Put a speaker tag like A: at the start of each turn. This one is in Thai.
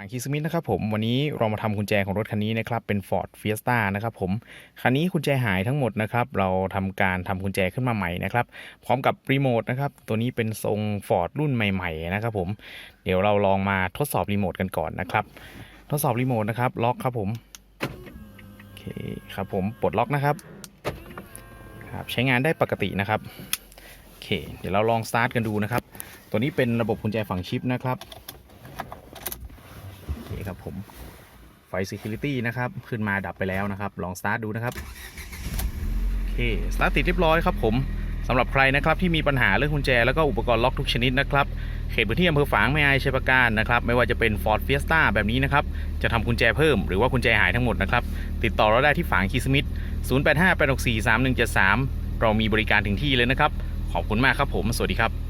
A: างคีสมิธนะครับผมวันนี้เรามาทำกุญแจของรถคันนี้นะครับเป็น Ford Fiesta นะครับผมคันนี้กุญแจหายทั้งหมดนะครับเราทำการทำกุญแจขึ้นมาใหม่นะครับพร้อมกับรีโมทนะครับตัวนี้เป็นทรง Ford รุ่นใหม่ๆนะครับผมเดี๋ยวเราลองมาทดสอบรีโมทกันก่อนนะครับทดสอบรีโมทนะครับล็อกครับผมโอเคครับผมปลดล็อกนะครับครับใช้งานได้ปกตินะครับโอเคเดี๋ยวเราลองสตาร์ทกันดูนะครับตัวนี้เป็นระบบกุญแจฝังชิปนะครับ โอเคครับผมไฟ Security นะครับ ขึ้นมาดับไปแล้วนะครับ ลองสตาร์ทดูนะครับ โอเค สตาร์ทติดเรียบร้อยครับผมสำหรับใครนะครับที่มีปัญหาเรื่องกุญแจ แล้วก็อุปกรณ์ล็อกทุกชนิดนะครับ เขตพื้นที่อำเภอฝางไม่อายชัยประการนะครับ ไม่ว่าจะเป็น Ford Fiesta แบบนี้นะครับ จะทำกุญแจเพิ่มหรือว่ากุญแจหายทั้งหมดนะครับ ติดต่อเราได้ที่ฝางคีสมิธ0858643173 เรามีบริการถึงที่เลยนะครับ ขอบคุณมากครับผม สวัสดีครับ